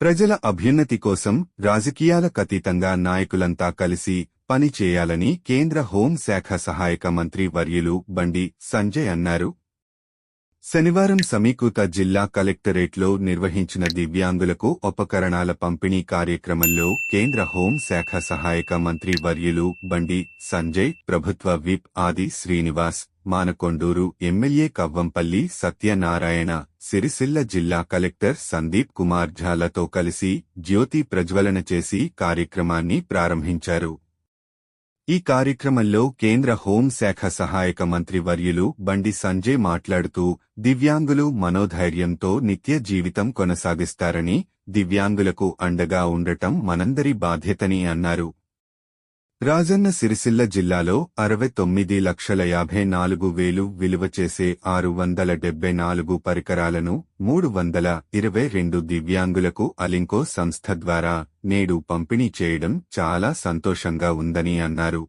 ప్రజల అభ్యున్నతి కోసం రాజకీయాలకు అతీతంగా నాయకులంతా కలిసి పని చేయాలని కేంద్ర హోంశాఖ సహాయక మంత్రి వర్యులు బండి సంజయ్ అన్నారు. శనివారం సమీకృత జిల్లా కలెక్టరేట్లో నిర్వహించిన దివ్యాంగులకు ఉపకరణాల పంపిణీ కార్యక్రమంలో కేంద్ర హోం శాఖ సహాయక మంత్రి వర్యులు బండి సంజయ్ ప్రభుత్వ విప్ ఆది శ్రీనివాస్ మానకొండూరు ఎమ్మెల్యే కవ్వంపల్లి సత్యనారాయణ సిరిసిల్ల జిల్లా కలెక్టర్ సందీప్ కుమార్ ఝాలతో కలిసి జ్యోతి ప్రజ్వలన చేసి కార్యక్రమాన్ని ప్రారంభించారు. ఈ కార్యక్రమంలో కేంద్ర హోంశాఖ సహాయక మంత్రి వర్యులు బండి సంజయ్ మాట్లాడుతూ దివ్యాంగులు మనోధైర్యంతో నిత్య జీవితం కొనసాగిస్తారని దివ్యాంగులకు అండగా ఉండటం మనందరి బాధ్యతని అన్నారు. రాజన్న సిరిసిల్ల జిల్లాలో అరవై తొమ్మిది లక్షల యాభై నాలుగు వేలు విలువ చేసే ఆరు వందల డెబ్బై నాలుగు పరికరాలను మూడు వందల ఇరవై రెండు దివ్యాంగులకు అలింకో సంస్థ ద్వారా నేడు పంపిణీ చేయడం చాలా సంతోషంగా ఉందని అన్నారు.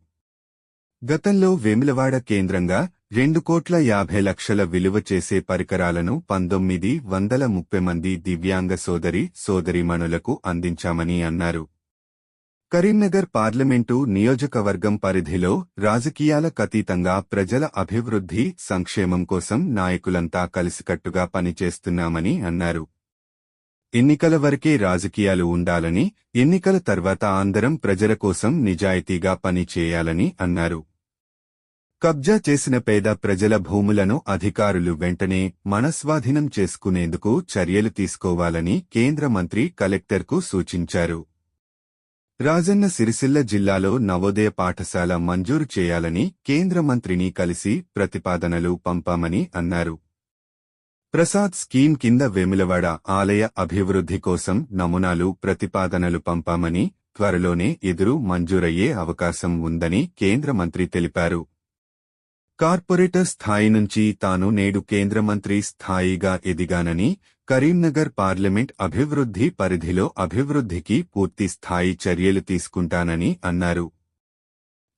గతంలో వేములవాడ కేంద్రంగా రెండు కోట్ల యాభై లక్షల విలువ చేసే పరికరాలను పంతొమ్మిది వందల ముప్పై మంది దివ్యాంగ సోదరి సోదరిమణులకు అందించామని అన్నారు. కరీంనగర్ పార్లమెంటు నియోజకవర్గం పరిధిలో రాజకీయాలకతీతంగా ప్రజల అభివృద్ధి సంక్షేమం కోసం నాయకులంతా కలిసికట్టుగా పనిచేస్తున్నామని అన్నారు. ఎన్నికల వరకే రాజకీయాలు ఉండాలని ఎన్నికల తర్వాత అందరం ప్రజల కోసం నిజాయితీగా పనిచేయాలని అన్నారు. కబ్జా చేసిన పేద ప్రజల భూములను అధికారులు వెంటనే మనస్వాధీనం చేసుకునేందుకు చర్యలు తీసుకోవాలని కేంద్ర మంత్రి కలెక్టర్కు సూచించారు. రాజన్న సిరిసిల్ల జిల్లాలో నవోదయ పాఠశాల మంజూరు చేయాలని కేంద్ర మంత్రిని కలిసి ప్రతిపాదనలు పంపామని అన్నారు. ప్రసాద్ స్కీమ్ కింద వేములవాడ ఆలయ అభివృద్ధి కోసం నమూనాలు ప్రతిపాదనలు పంపామని త్వరలోనే ఎదురు మంజూరయ్యే అవకాశం ఉందని కేంద్ర మంత్రి తెలిపారు. కార్పొరేటర్ స్థాయి నుంచి తాను నేడు కేంద్ర మంత్రి స్థాయిగా ఎదిగానని కరీంనగర్ పార్లమెంట్ అభివృద్ధి పరిధిలో అభివృద్ధికి పూర్తి స్థాయి చర్యలు తీసుకుంటానని అన్నారు.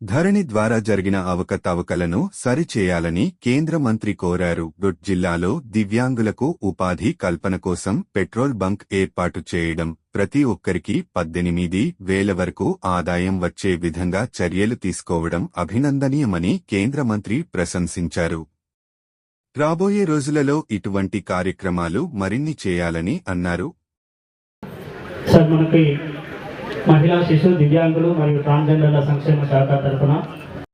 ధరణి ద్వారా జరిగిన అవకతవకలను సరిచేయాలని కేంద్ర మంత్రి కోరారు. గుడ్ జిల్లాలో దివ్యాంగులకు ఉపాధి కల్పన కోసం పెట్రోల్ బంక్ ఏర్పాటు చేయడం. ప్రతి ఒక్కరికి పద్దెనిమిది వేల వరకు ఆదాయం వచ్చే విధంగా చర్యలు తీసుకోవడం అభినందనీయమని కేంద్ర మంత్రి ప్రశంసించారు. రాబోయే రోజులలో ఇటువంటి కార్యక్రమాలు మరిన్ని చేయాలని అన్నారు. మహిళా శిశు దివ్యాంగులు మరియు ట్రాన్స్జెండర్ల సంక్షేమ శాఖ తరఫున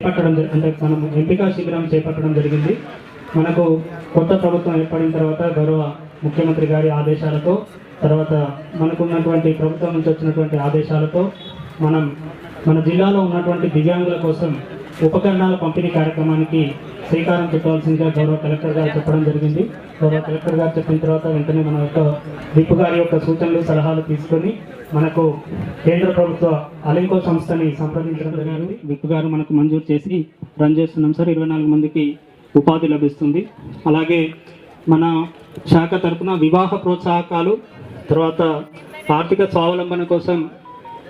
చేపట్టడం అంటే మనం ఎంపిక శిబిరం చేపట్టడం జరిగింది. మనకు కొత్త ప్రభుత్వం ఏర్పడిన తర్వాత గౌరవ ముఖ్యమంత్రి గారి ఆదేశాలతో తర్వాత మనకున్నటువంటి ప్రభుత్వం నుంచి వచ్చినటువంటి ఆదేశాలతో మనం మన జిల్లాలో ఉన్నటువంటి దివ్యాంగుల కోసం ఉపకరణాల పంపిణీ కార్యక్రమానికి శ్రీకారం చుట్టవలసిందిగా గౌరవ కలెక్టర్ గారు చెప్పడం జరిగింది. గౌరవ కలెక్టర్ గారు చెప్పిన తర్వాత వెంటనే మన యొక్క దీపు గారి యొక్క సూచనలు సలహాలు తీసుకొని మనకు కేంద్ర ప్రభుత్వ అలింకో సంస్థని సంప్రదించడం జరిగింది. విప్ గారు మనకు మంజూరు చేసి రన్ చేస్తున్నాం సార్. ఇరవై నాలుగు మందికి ఉపాధి లభిస్తుంది. అలాగే మన శాఖ తరఫున వివాహ ప్రోత్సాహకాలు తర్వాత ఆర్థిక స్వావలంబన కోసం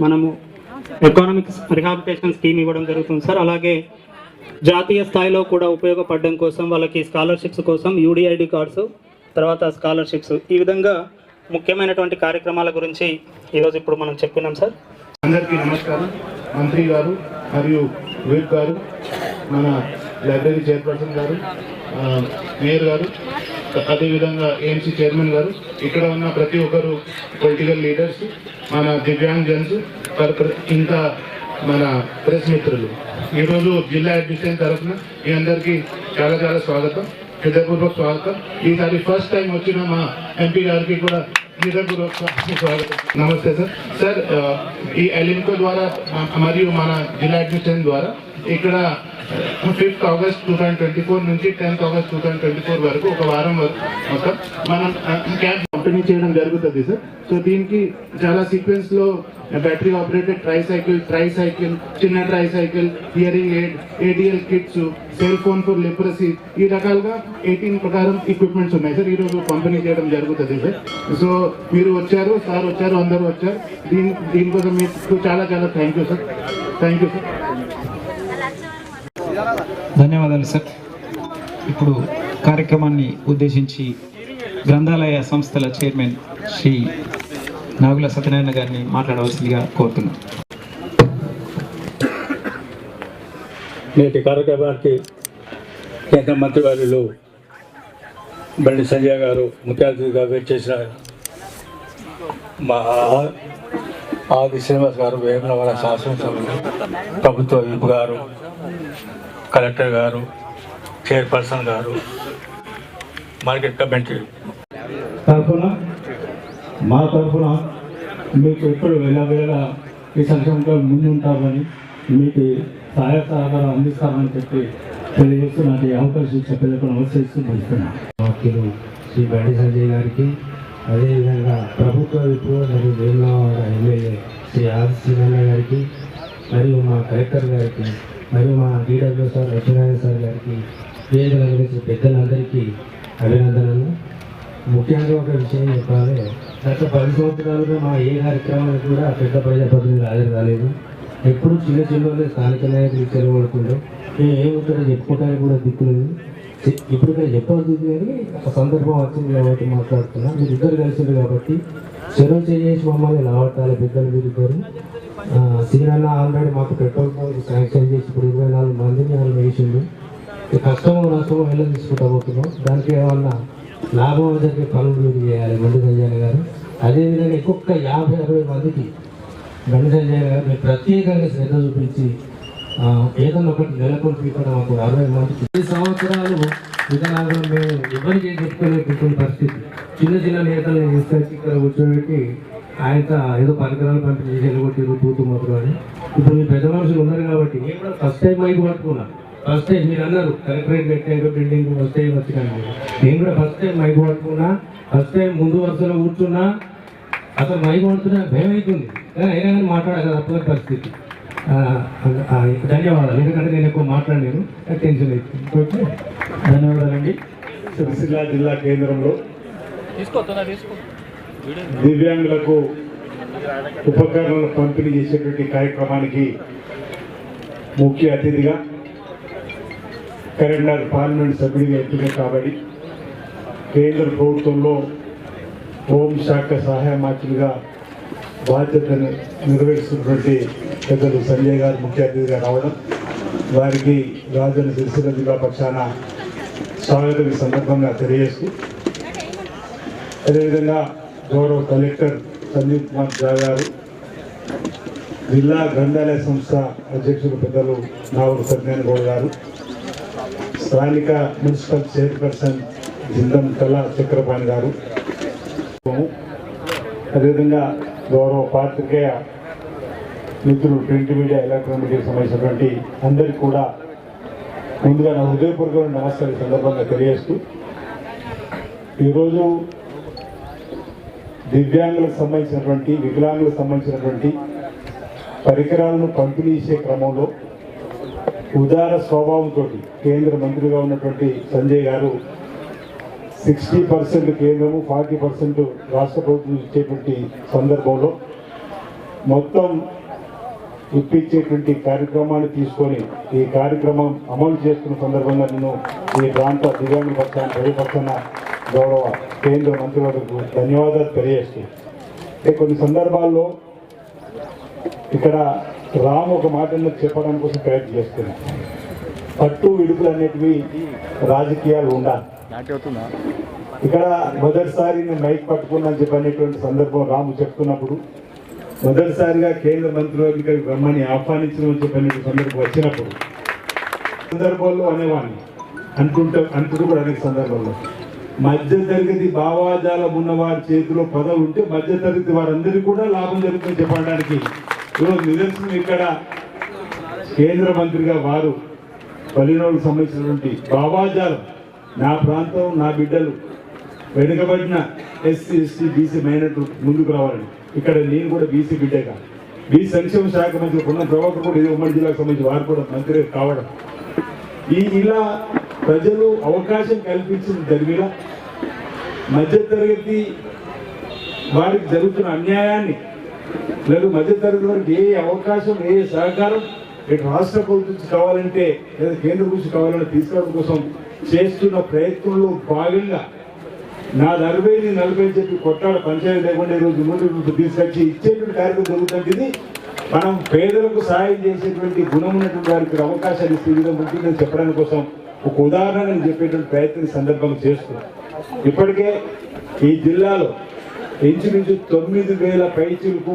మనము ఎకానమిక్ రిహాబిటేషన్ స్కీమ్ ఇవ్వడం జరుగుతుంది సార్. అలాగే జాతీయ స్థాయిలో కూడా ఉపయోగపడడం కోసం వాళ్ళకి స్కాలర్షిప్స్ కోసం యూడిఐడి కార్డ్స్ తర్వాత స్కాలర్షిప్స్. ఈ విధంగా ముఖ్యమైనటువంటి కార్యక్రమాల గురించి ఈరోజు ఇప్పుడు మనం చెప్పినాం సార్. అందరికీ నమస్కారం. మంత్రి గారు మరియు వీర్ గారు మన లైబ్రరీ చైర్పర్సన్ గారు మేయర్ గారు. అదేవిధంగా ఏఎంసీ చైర్మన్ గారు ఇక్కడ ఉన్న ప్రతి ఒక్కరు పొలిటికల్ లీడర్స్ మన దివ్యాంగజన్స్ ఇంకా మన ప్రెస్ మిత్రులు. ఈరోజు జిల్లా అడ్మిషన్ తరఫున మీ అందరికీ చాలా చాలా స్వాగతం హృదయపూర్వక స్వాగతం. ఈసారి ఫస్ట్ టైం వచ్చిన మా ఎంపీ గారికి కూడా హృదయపూర్వక స్వాగతం. నమస్తే సార్. సార్ ఈ ఎలింకో ద్వారా మరియు మన జిల్లా అడ్మిషన్ ద్వారా ఇక్కడ fifth August two thousand twenty four నుంచి tenth August two thousand twenty four వరకు ఒక వారం వరకు మొత్తం మనం క్యాబ్ పంపిణీ చేయడం జరుగుతుంది సార్. సో దీనికి చాలా సీక్వెన్స్లో battery operated tricycle tricycle చిన్న tricycle hearing aid ADL kits cell phone for leprosy ఈ రకాలుగా ఎయిటీన్ ప్రకారం ఎక్విప్మెంట్స్ ఉన్నాయి సార్. ఈరోజు పంపిణీ చేయడం జరుగుతుంది సార్. సో మీరు వచ్చారు సార్ వచ్చారు అందరూ వచ్చారు. దీని దీనికోసం మీకు చాలా చాలా thank you sir thank you sir ధన్యవాదాలు సార్. ఇప్పుడు కార్యక్రమాన్ని ఉద్దేశించి గ్రంథాలయ సంస్థల చైర్మన్ శ్రీ నాగుల సత్యనారాయణ గారిని మాట్లాడవలసిందిగా కోరుతున్నాం. నేటి కార్యక్రమానికి కేంద్ర మంత్రివర్యులు బండి సంజయ్ గారు ముఖ్య అతిథిగా చేసిన మా ఆది శ్రీనివాస్ గారు వేములవాడ శాసనసభ ప్రభుత్వ విప్ గారు కలెక్టర్ గారు చైర్పర్సన్ గారు మార్కెట్ కమిటీ. తరఫున మా తరఫున మీకు ఎప్పుడు వెళ్ళవేళ ఈ సంక్షేమంలో ముందుంటామని మీకు సహాయ సహకారం అందిస్తామని చెప్పి తెలియజేస్తూ నాకు ఈ అవకాశం ఇచ్చే ప్రజలకు నమస్కరిస్తూ వాక్యులు శ్రీ బండి సంజయ్ గారికి అదేవిధంగా ప్రభుత్వ మరియు వేములవాడ ఎమ్మెల్యే శ్రీ ఆర్ శ్రీరన్న గారికి మరియు మా కలెక్టర్ గారికి మరియు మా డీడబ్ల్యూ సార్ లక్ష్మీనారాయణ సార్ గారికి వేదిక అలంకరించిన పెద్దలందరికీ అభినందనలు. ముఖ్యంగా ఒక విషయం చెప్పాలి. గత పది సంవత్సరాలుగా మా ఏ కార్యక్రమానికి కూడా పెద్ద ప్రజాప్రతినిధులు హాజరు కాలేదు. ఎప్పుడు చిన్న చిన్న స్థానిక నాయకులు చెలవడుతుండే మేము ఏమిటో చెప్పుకోవడానికి కూడా దిక్కులేదు ఇప్పుడు ఇక్కడ చెప్పవద్దు కానీ ఒక సందర్భం వచ్చింది కాబట్టి మాట్లాడుతున్నా. మీరు ఇద్దరు కలిసిండు కాబట్టి చెరువు చేసి మమ్మల్ని లావట్టాలి బిడ్డలు మీరు ఇద్దరు. సీనన్న ఆల్రెడీ మాకు పెట్రోల్ పంప్ శాంక్షన్ చేసి ఇప్పుడు ఇరవై నాలుగు మందిని వాళ్ళు వేసిండు. ఈ కష్టము నష్టము ఎలా తీసుకుంటా పోతున్నాం దానికి ఏమన్నా లాభం జరిగే పనులు మీరు చేయాలి. బండి సంజయ్ గారు. అదేవిధంగా ఇంకొక యాభై అరవై మందికి బండి సంజయ్ గారు మీరు ప్రత్యేకంగా శ్రద్ధ చూపించి ఏదన్నా ఒకటి నెలకొల్పి ఇక్కడ మాకు అరవై మంది ఈ సంవత్సరాలు విధానాలు మేము ఎవరికి చెప్పుకోలేకపోతున్న పరిస్థితి? చిన్న చిన్న నేతలు తీసుకొచ్చి ఇక్కడ కూర్చోబెట్టి ఆయన ఏదో పరికరాలు పంపిణీ వెళ్ళగొట్టారు తూతు మొదలు అని. ఇప్పుడు మీ పెద్ద మనుషులు ఉన్నారు కాబట్టి నేను కూడా ఫస్ట్ టైం మైక్ పట్టుకున్నా. ఫస్ట్ టైం మీరు అన్నారు కలెక్టరేట్ కట్టాక బిల్డింగ్ ఫస్ట్ టైం వచ్చినాను నేను కూడా ఫస్ట్ టైం మైక్ పట్టుకున్నా ఫస్ట్ టైం ముందు వరుసలో కూర్చున్నా. అసలు మైక్ పడుతున్నా భయం అవుతుంది కానీ అయినా కానీ మాట్లాడాలి తప్పని పరిస్థితి. ధన్యవాదాలు. ఎందుకంటే నేను ఎక్కువ మాట్లాడలేను టెన్షన్ అవుతుంది ఓకే? ధన్యవాదాలండి. సిరిసిల్ల జిల్లా కేంద్రంలో దివ్యాంగులకు ఉపకరణాలు పంపిణీ చేసేటువంటి కార్యక్రమానికి ముఖ్య అతిథిగా కరీంనగర్ పార్లమెంట్ సభ్యుడిగా ఎంపిక కాబట్టి కేంద్ర ప్రభుత్వంలో హోంశాఖ సహాయ మంత్రిగా బాధ్యతను నిర్వహిస్తున్నటువంటి పెద్దలు సంజయ్ గారు ముఖ్య అతిథిగా రావడం. వారికి రాజధాని సిరిసిల్ల జిల్లా పక్షాన స్వాగతం సందర్భంగా తెలియజేస్తూ. అదేవిధంగా గౌరవ కలెక్టర్ సందీప్ కుమార్ ఝా గారు జిల్లా గ్రంథాలయ సంస్థ అధ్యక్షులు పెద్దలు నావూరు సత్యనారాయణ గౌడ్ గారు స్థానిక మున్సిపల్ చైర్పర్సన్ జిందం కళా చక్రపాణి గారు అదేవిధంగా గౌరవ పాత్రికేయ మిత్రులు ప్రింట్ మీడియా ఎలక్ట్రానిక్ మీడియా సంబంధించినటువంటి అందరికీ కూడా ముందుగా నా హృదయపూర్వక నమస్కారం సందర్భంగా తెలియజేస్తూ ఈరోజు దివ్యాంగులకు సంబంధించినటువంటి వికలాంగులకు సంబంధించినటువంటి పరికరాలను పంపిణీ చేసే క్రమంలో ఉదార స్వభావంతో కేంద్ర మంత్రిగా ఉన్నటువంటి సంజయ్ గారు సిక్స్టీ పర్సెంట్ కేంద్రము ఫార్టీ పర్సెంట్ రాష్ట్ర ప్రభుత్వం ఇచ్చేటువంటి సందర్భంలో మొత్తం ఇప్పించేటువంటి కార్యక్రమాన్ని తీసుకొని ఈ కార్యక్రమం అమలు చేస్తున్న సందర్భంగా నేను ఈ ప్రాంత దివ్యాంగుల పక్షాన్ని ప్రజపక్షాన గౌరవ కేంద్ర మంత్రివర్గకు ధన్యవాదాలు తెలియజేస్తూ. కొన్ని సందర్భాల్లో ఇక్కడ రామ్ ఒక మాట చెప్పడానికి కోసం ప్రయత్నం చేస్తున్నా. పట్టు విడుపులు అనేటివి రాజకీయాలు ఉండాలి. ఇక్కడ మొదటిసారి నేను మైక్ పట్టుకున్నా చెప్పనేటువంటి సందర్భం రాము చెప్తున్నప్పుడు మొదటిసారిగా కేంద్ర మంత్రివర్గ బ్రహ్మని ఆహ్వానించడం చెప్పిన సందర్భం వచ్చినప్పుడు సందర్భాల్లో అనేవాడిని. అనుకుంటూ అనుకుంటూ కూడా అనేక సందర్భాల్లో. మధ్యతరగతి భావాజాలం ఉన్న వారి చేతిలో పదవి ఉంటే మధ్య తరగతి వారందరికీ కూడా లాభం జరుగుతుంది చెప్పడానికి ఈరోజు నిదర్శనం ఇక్కడ కేంద్ర మంత్రిగా వారు పల్లెనోళ్ళకు సంబంధించినటువంటి భావాజాలం నా ప్రాంతం నా బిడ్డలు వెనుకబడిన ఎస్సీ ఎస్టీ బీసీ మైనట్లు ముందుకు రావాలని. ఇక్కడ నేను కూడా బీసీ బిడ్డగా. బీ సంక్షేమ శాఖ మంత్రి ఉన్న ప్రభాకర్ కూడా ఇది ఉమ్మడి జిల్లాకు సంబంధించి వారు కూడా మంత్రి కావడం. ఈ ఇలా ప్రజలు అవకాశం కల్పించింది జరిగిన మధ్యతరగతి వారికి జరుగుతున్న అన్యాయాన్ని లేదు మధ్యతరగతి వారికి ఏ అవకాశం ఏ సహకారం ఇటు రాష్ట్ర ప్రభుత్వం కావాలంటే లేదా కేంద్ర ప్రభుత్వం కావాలంటే తీసుకోవడం కోసం చేస్తున్న ప్రయత్నంలో భాగంగా నా నలభై నలభై అని చెప్పి కొట్టాడ పంచాయతీ లేకుండా ఈరోజు ముందు తీసుకొచ్చి ఇచ్చేటువంటి కార్యక్రమం జరుగుతుంది. మనం పేదలకు సహాయం చేసేటువంటి గుణం ఉన్నటువంటి వారికి అవకాశాలు ఇస్తే ఈ విధంగా ఉంటుందని చెప్పడానికి కోసం ఒక ఉదాహరణ నేను చెప్పేటువంటి ప్రయత్నం ఈ సందర్భంగా చేస్తున్నాం. ఇప్పటికే ఈ జిల్లాలో ఇంచుమించు తొమ్మిది వేల పైచులకు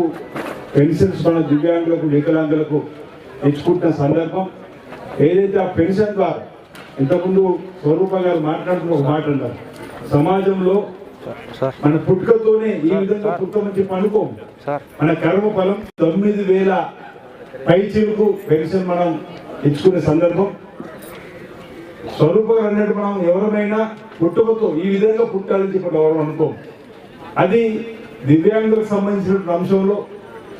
పెన్షన్స్ మన దివ్యాంగులకు వికలాంగులకు ఇచ్చుకుంటున్న సందర్భం. ఏదైతే ఆ పెన్షన్ ద్వారా ఇంతకుముందు స్వరూప గారు మాట్లాడుతున్న ఒక మాట అన్నారు. సమాజంలో మన పుట్టుకతోనే ఈ విధంగా పుట్టమని చెప్పి అనుకోము మన కర్మ ఫలం తొమ్మిది వేల పైచీలకు పెన్షన్ మనం ఇచ్చుకునే సందర్భం. స్వరూపం అన్నట్టు మనం ఎవరమైనా పుట్టుకతో ఈ విధంగా పుట్టాలని చెప్పి ఎవరు అనుకోము అది దివ్యాంగులకు సంబంధించిన అంశంలో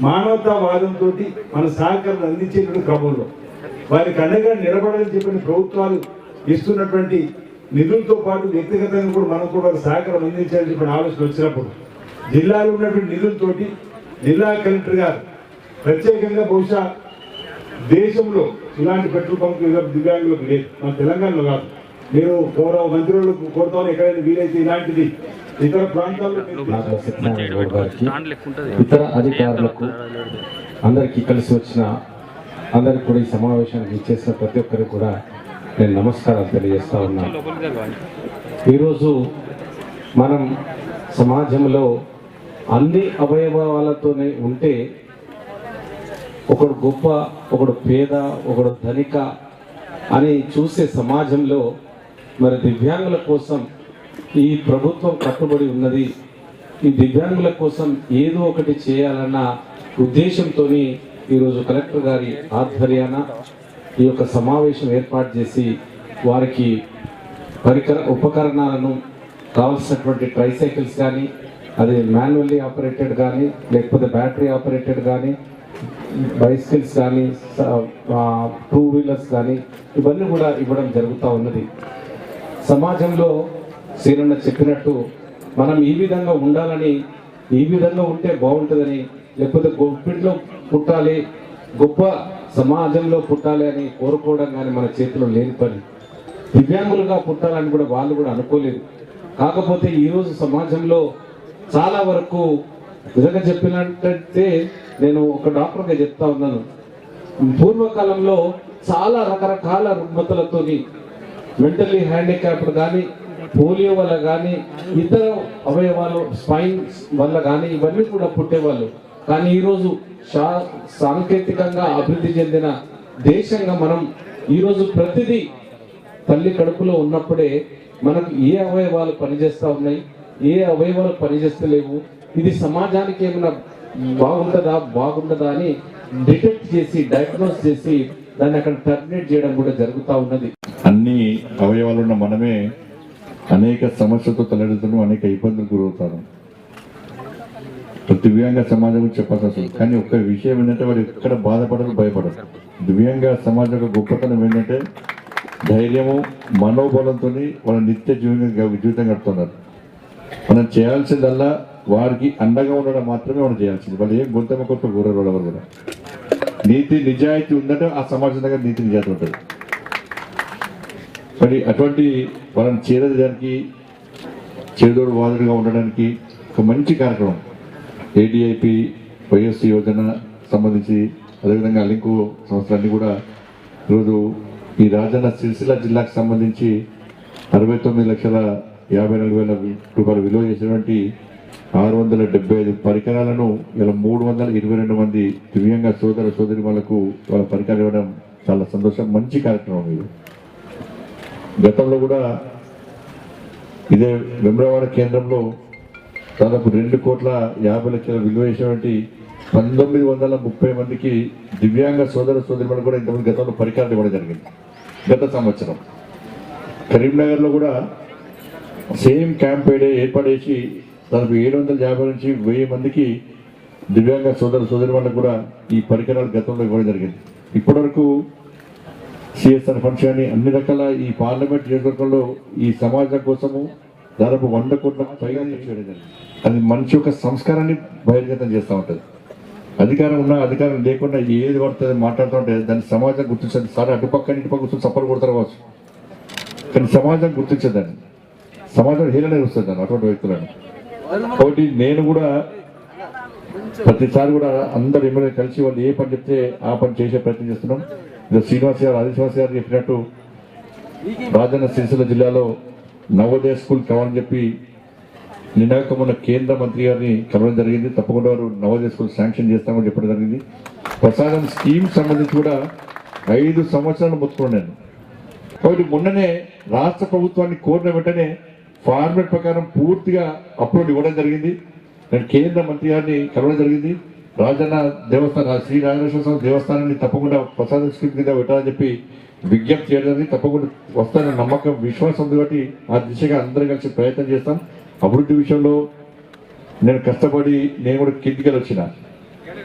మానవతావాదంతో మన సహకారం అందించేటువంటి క్రమంలో. వారికి అండగా నిలబడాలని చెప్పిన ప్రభుత్వాలు ఇస్తున్నటువంటి నిధులతో పాటు వ్యక్తిగతంగా కూడా మనం కూడా సహకారం అందించాలని చెప్పిన ఆలోచన వచ్చినప్పుడు జిల్లాలో ఉన్నటువంటి నిధులతోటి జిల్లా కలెక్టర్ గారు ప్రత్యేకంగా బహుశా దేశంలో ఇలాంటి పెట్రోల్ పంప్ దివ్యాంగులకు లేదు. మన తెలంగాణలో కాదు. మీరు గౌరవ మంత్రులకు కోరుతాను ఎక్కడైనా వీలైతే ఇలాంటిది. ఇతర ప్రాంతాల్లో ఇతర అధికారులకు అందరికీ కలిసి వచ్చిన అందరికి కూడా ఈ సమావేశానికి ఇచ్చేసిన ప్రతి ఒక్కరికి కూడా నేను నమస్కారాలు తెలియజేస్తా ఉన్నాను ఈరోజు మనం సమాజంలో అన్ని అవయవాలతోనే ఉంటే ఒకడు గొప్ప ఒకడు పేద ఒకడు ధనిక అని చూసే సమాజంలో మరి దివ్యాంగుల కోసం ఈ ప్రభుత్వం కట్టుబడి ఉన్నది. ఈ దివ్యాంగుల కోసం ఏదో ఒకటి చేయాలన్న ఉద్దేశంతో ఈరోజు కలెక్టర్ గారి ఆధ్వర్యాన ఈ యొక్క సమావేశం ఏర్పాటు చేసి వారికి పరికర ఉపకరణాలను కావలసినటువంటి ట్రైసైకిల్స్ కానీ అది మాన్యువల్లీ ఆపరేటెడ్ కానీ లేకపోతే బ్యాటరీ ఆపరేటెడ్ కానీ బైసికల్స్ కానీ టూ వీలర్స్ కానీ ఇవన్నీ కూడా ఇవ్వడం జరుగుతూ ఉన్నది. సమాజంలో శ్రీరన్న చెప్పినట్టు మనం ఈ విధంగా ఉండాలని ఈ విధంగా ఉంటే బాగుంటుందని లేకపోతే గొప్పింట్లో పుట్టాలి గొప్ప సమాజంలో పుట్టాలి అని కోరుకోవడం కానీ మన చేతిలో లేని పని. దివ్యాంగులుగా పుట్టాలని కూడా వాళ్ళు కూడా అనుకోలేదు. కాకపోతే ఈరోజు సమాజంలో చాలా వరకు నిజంగా చెప్పినట్టయితే నేను ఒక డాక్టర్గా చెప్తా ఉన్నాను. పూర్వకాలంలో చాలా రకరకాల రుగ్మతలతోని మెంటల్లీ హ్యాండిక్యాప్డ్ కానీ పోలియో వల్ల కానీ ఇతర అవయవాలు స్పైన్ వల్ల కానీ ఇవన్నీ కూడా పుట్టేవాళ్ళు. కానీ ఈరోజు శా సాంకేతికంగా అభివృద్ధి చెందిన దేశంగా మనం ఈరోజు ప్రతిదీ తల్లి కడుపులో ఉన్నప్పుడే మనకు ఏ అవయవాలు పనిచేస్తూ ఉన్నాయి ఏ అవయవాలు పనిచేస్తలేవు ఇది సమాజానికి ఏమైనా బాగుంటుందా? బాగుంటుందా అని డిటెక్ట్ చేసి డయాగ్నోస్ చేసి దాన్ని అక్కడ టర్మినేట్ చేయడం కూడా జరుగుతూ ఉన్నది. అన్ని అవయవాలు ఉన్న మనమే అనేక సమస్యలతో తలెడుతున్నాం అనేక ఇబ్బందులు గురవుతారు. దివ్యాంగ సమాజం చెప్పాల్సి వస్తుంది కానీ ఒక్క విషయం ఏంటంటే వాడు ఎక్కడ బాధపడరు భయపడరు. దివ్యాంగ సమాజం యొక్క గొప్పతనం ఏంటంటే ధైర్యము మనోబలంతో వాళ్ళ నిత్య జీవితంగా జీవితం గడుపుతున్నారు. మనం చేయాల్సిందల్లా వారికి అండగా ఉండడం మాత్రమే మనం చేయాల్సింది. వాళ్ళు ఏం గొంతమ కొట్టు కూరరు ఎవరు కూడా నీతి నిజాయితీ ఉందంటే ఆ సమాజం దగ్గర నీతి నిజాయితీ ఉంటుంది. మరి అటువంటి వాళ్ళని చేరడానికి చేదోడు వాదుడుగా ఉండడానికి ఒక మంచి కార్యక్రమం. ఏడిఐపి వైఎస్ యోజన సంబంధించి అదేవిధంగా లింకు సంస్థలన్నీ కూడా ఈరోజు ఈ రాజన్న సిరిసిల్ల జిల్లాకు సంబంధించి అరవై తొమ్మిది లక్షల యాభై నాలుగు వేల రూపాయలు విలువ చేసినటువంటి ఆరు వందల డెబ్బై ఐదు పరికరాలను ఇలా మూడు వందల ఇరవై రెండు మంది దివ్యంగా సోదర సోదరి వాళ్ళకు వాళ్ళ పరికరాలు ఇవ్వడం చాలా సంతోషం మంచి కార్యక్రమం ఇది. గతంలో కూడా ఇదే వెమ్రవాడ కేంద్రంలో దాదాపు రెండు కోట్ల యాభై లక్షల విలువ చేసినటువంటి పంతొమ్మిది వందల ముప్పై మందికి దివ్యాంగ సోదర సోదరి కూడా ఇంతమంది గతంలో పరికరాలు ఇవ్వడం జరిగింది గత సంవత్సరం. కరీంనగర్లో కూడా సేమ్ క్యాంప్ ఏర్పాటు చేసి దాదాపు ఏడు వందల యాభై నుంచి వెయ్యి మందికి దివ్యాంగ సోదర సోదరి వాళ్ళకు కూడా ఈ పరికరాలు గతంలో ఇవ్వడం జరిగింది. ఇప్పటివరకు సిఎస్ఆర్ ఫండ్స్ కానీ అన్ని రకాల ఈ పార్లమెంట్ నియోజకవర్గంలో ఈ సమాజం కోసము దాదాపు వంద కోట్ల పైగా చేయడం జరిగింది. అది మనిషి యొక్క సంస్కారాన్ని బహిర్గతం చేస్తూ ఉంటుంది. అధికారం ఉన్నా అధికారం లేకుండా ఏది పడుతుంది మాట్లాడుతూ ఉంటే దాన్ని సమాజం గుర్తించదు. సరే అటుపక్క ఇటుపక్క కూర్చొని చప్పలు కొడతారు కావచ్చు. కానీ సమాజం గుర్తించదండి సమాజం హీననే వస్తుంది అటువంటి వ్యక్తులను. కాబట్టి నేను కూడా ప్రతిసారి కూడా అందరు ఎమ్మెల్యే కలిసి వాళ్ళు ఏ పని చెప్తే ఆ పని చేసే ప్రయత్నం చేస్తున్నాం. ఇది శ్రీనివాస్ గారు ఆదిశ్వాస్ గారు చెప్పినట్టు రాజన్న సిరిసిల్ల జిల్లాలో నవోదయ స్కూల్ కావాలని చెప్పి నినాక మొన్న కేంద్ర మంత్రి గారిని కలవడం జరిగింది. తప్పకుండా వారు నవోదయ స్కూల్ శాంక్షన్ చేస్తామని చెప్పడం జరిగింది. ప్రసాదం స్కీమ్ సంబంధించి కూడా ఐదు సంవత్సరాలు మొత్తుకున్నాను కాబట్టి మొన్ననే రాష్ట్ర ప్రభుత్వాన్ని కోరిన వెంటనే ఫార్మేట్ ప్రకారం పూర్తిగా అప్లోడ్ ఇవ్వడం జరిగింది. నేను కేంద్ర మంత్రి గారిని కలవడం జరిగింది. రాజన్న దేవస్థానం శ్రీ రాజేశ్వర స్వామి దేవస్థానాన్ని తప్పకుండా ప్రసాద స్కీమ్ కింద పెట్టాలని చెప్పి విజ్ఞప్తి చేయడం జరిగింది. తప్పకుండా వస్తాన నమ్మకం విశ్వాసం ఉంది కాబట్టి ఆ దిశగా అందరం కలిసి ప్రయత్నం చేస్తాం. అభివృద్ధి విషయంలో నేను కష్టపడి నేను కూడా కిందికి వచ్చిన.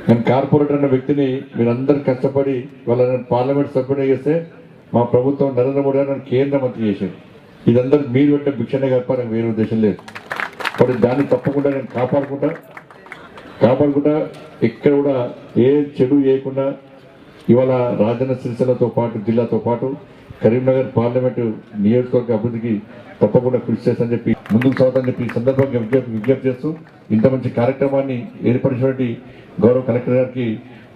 నేను కార్పొరేటర్ అన్న వ్యక్తిని మీరందరూ కష్టపడి వాళ్ళ పార్లమెంట్ సభ్యుని చేస్తే మా ప్రభుత్వం నరేంద్ర మోడీ గారు కేంద్ర మంత్రి చేశారు. ఇదందరూ మీరు పెట్టిన భిక్షనే తప్ప నాకు వేరే ఉద్దేశం లేదు. మరి దాన్ని తప్పకుండా నేను కాపాడుకుంటా. కాపాడుకుంటా. ఎక్కడ కూడా ఏ చెడు చేయకుండా ఇవాళ రాజన్న సిరిసిల్లతో పాటు జిల్లాతో పాటు కరీంనగర్ పార్లమెంటు నియోజకవర్గ అభివృద్ధికి తప్పకుండా కృషి చేస్తానని చెప్పి ముందుకు సాగుతానని చెప్పి ఈ సందర్భంగా విజ్ఞప్తి విజ్ఞప్తి చేస్తూ ఇంత మంచి కార్యక్రమాన్ని ఏర్పరిచినటువంటి గౌరవ కలెక్టర్ గారికి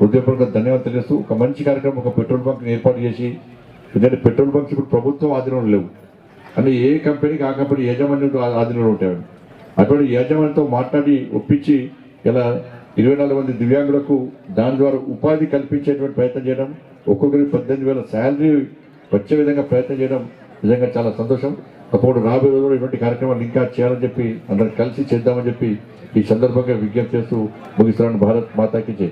హృదయపూర్వక ధన్యవాదాలు తెలియజేస్తూ ఒక మంచి కార్యక్రమం ఒక పెట్రోల్ బంక్ ఏర్పాటు చేసి ఎందుకంటే పెట్రోల్ బంక్స్ ఇప్పుడు ప్రభుత్వం ఆధీనంలో లేవు. అంటే ఏ కంపెనీకి ఆ కంపెనీ యాజమాన్యం ఆధీనంలో ఉంటాడు. అటువంటి యాజమాన్యంతో మాట్లాడి ఒప్పించి ఇలా ఇరవై నాలుగు మంది దివ్యాంగులకు దాని ద్వారా ఉపాధి కల్పించేటువంటి ప్రయత్నం చేయడం ఒక్కొక్కరికి పద్దెనిమిది వేల శాలరీ వచ్చే విధంగా ప్రయత్నం చేయడం నిజంగా చాలా సంతోషం. అప్పుడు రాబోయే రోజుల్లో ఇటువంటి కార్యక్రమాలు ఇంకా చేయాలని చెప్పి అందరం కలిసి చేద్దామని చెప్పి ఈ సందర్భంగా విజ్ఞప్తి చేస్తూ ముగిస్తున్నాను. భారత్ మాతాకి జై.